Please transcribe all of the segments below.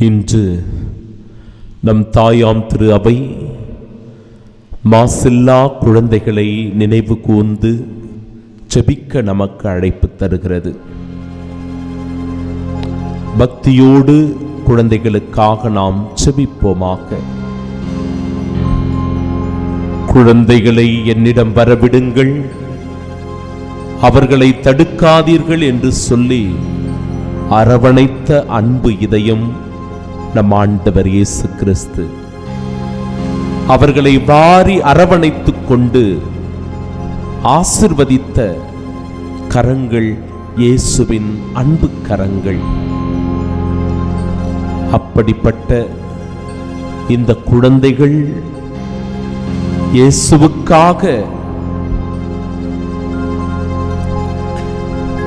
இன்று நம் தாயாம் திரு அவை மாசில்லா குழந்தைகளை நினைவு கூர்ந்து செபிக்க நமக்கு அழைப்பு தருகிறது. பக்தியோடு குழந்தைகளுக்காக நாம் செபிப்போமாக. குழந்தைகளை என்னிடம் வரவிடுங்கள். அவர்களை தடுக்காதீர்கள் என்று சொல்லி அரவணைத்த அன்பு இதயம் நம் ஆண்டவர் இயேசு கிறிஸ்து. அவர்களை வாரி அரவணைத்துக் கொண்டு ஆசிர்வதித்த கரங்கள் இயேசுவின் அன்பு கரங்கள். அப்படிப்பட்ட இந்த குழந்தைகள் இயேசுவுக்காக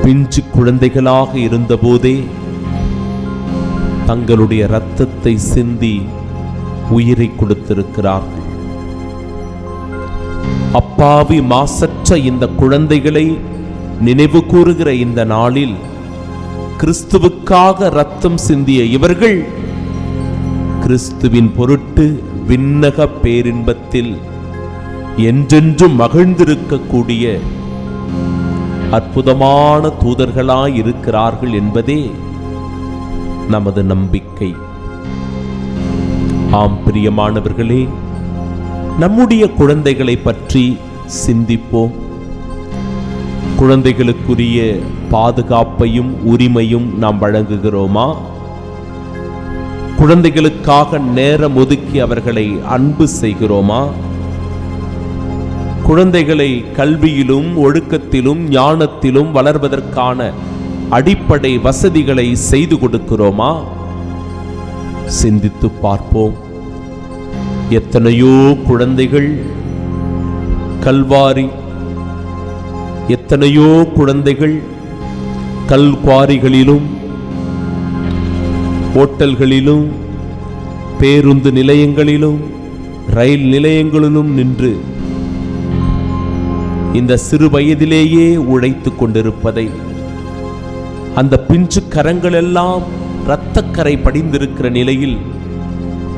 பிஞ்சு குழந்தைகளாக இருந்தபோதே தங்களுடைய இரத்தத்தை சிந்தி உயிரை கொடுத்திருக்கிறார்கள். அப்பாவி மாசற்ற இந்த குழந்தைகளை நினைவு கூறுகிற இந்த நாளில் கிறிஸ்துவுக்காக ரத்தம் சிந்திய இவர்கள் கிறிஸ்துவின் பொருட்டு விண்ணக பேரின்பத்தில் என்றென்றும் மகிழ்ந்திருக்கக்கூடிய அற்புதமான தூதர்களாய் இருக்கிறார்கள் என்பதே நமது நம்பிக்கை. ஆம் பிரியமானவர்களே நம்முடைய குழந்தைகளை பற்றி சிந்திப்போம். குழந்தைகளுக்குரிய பாதுகாப்பையும் உரிமையும் நாம் வழங்குகிறோமா? குழந்தைகளுக்காக நேரம் ஒதுக்கி அவர்களை அன்பு செய்கிறோமா? குழந்தைகளை கல்வியிலும் ஒழுக்கத்திலும் ஞானத்திலும் வளர்வதற்கான அடிப்படை வசதிகளை செய்து கொடுக்கிறோமா? சிந்தித்து பார்ப்போம். எத்தனையோ குழந்தைகள் கல்வாரி எத்தனையோ குழந்தைகள் கல்குவாரிகளிலும் ஓட்டல்களிலும் பேருந்து நிலையங்களிலும் ரயில் நிலையங்களிலும் நின்று இந்த சிறு வயதிலேயே உழைத்து கொண்டிருப்பதை அந்த பிஞ்சு கரங்கள் எல்லாம் இரத்தக்கரை படிந்திருக்கிற நிலையில்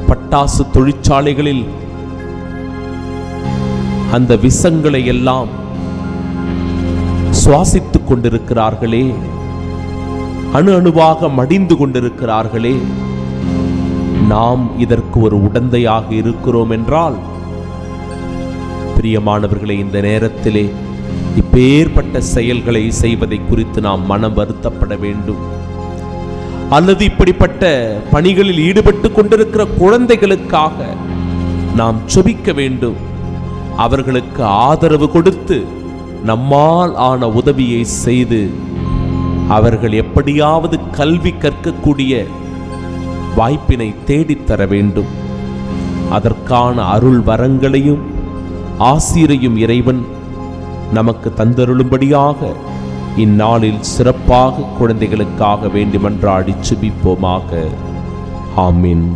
பட்டாசு தொழிற்சாலைகளில் அந்த விஷங்களை எல்லாம் சுவாசித்துக் கொண்டிருக்கிறார்களே. அணு அணுவாக மடிந்து கொண்டிருக்கிறார்களே. நாம் இதற்கு ஒரு உடந்தையாக இருக்கிறோம் என்றால் பிரியமானவர்களை இந்த நேரத்திலே இப்பேற்பட்ட செயல்களை செய்வதை குறித்து நாம் மனம் வருத்தப்பட வேண்டும். அல்லது இப்படிப்பட்ட பணிகளில் ஈடுபட்டு கொண்டிருக்கிற குழந்தைகளுக்காக நாம் செபிக்க வேண்டும். அவர்களுக்கு ஆதரவு கொடுத்து நம்மால் ஆன உதவியை செய்து அவர்கள் எப்படியாவது கல்வி கற்கக்கூடிய வாய்ப்பினை தேடித்தர வேண்டும். அதற்கான அருள் வரங்களையும் ஆசிரியையும் இறைவன் நமக்கு தந்தருளும்படியாக இந்நாளில் சிறப்பாக குழந்தைகளுக்காக வேண்டுமென்றாடி சுபிப்போமாக ஆமீன்.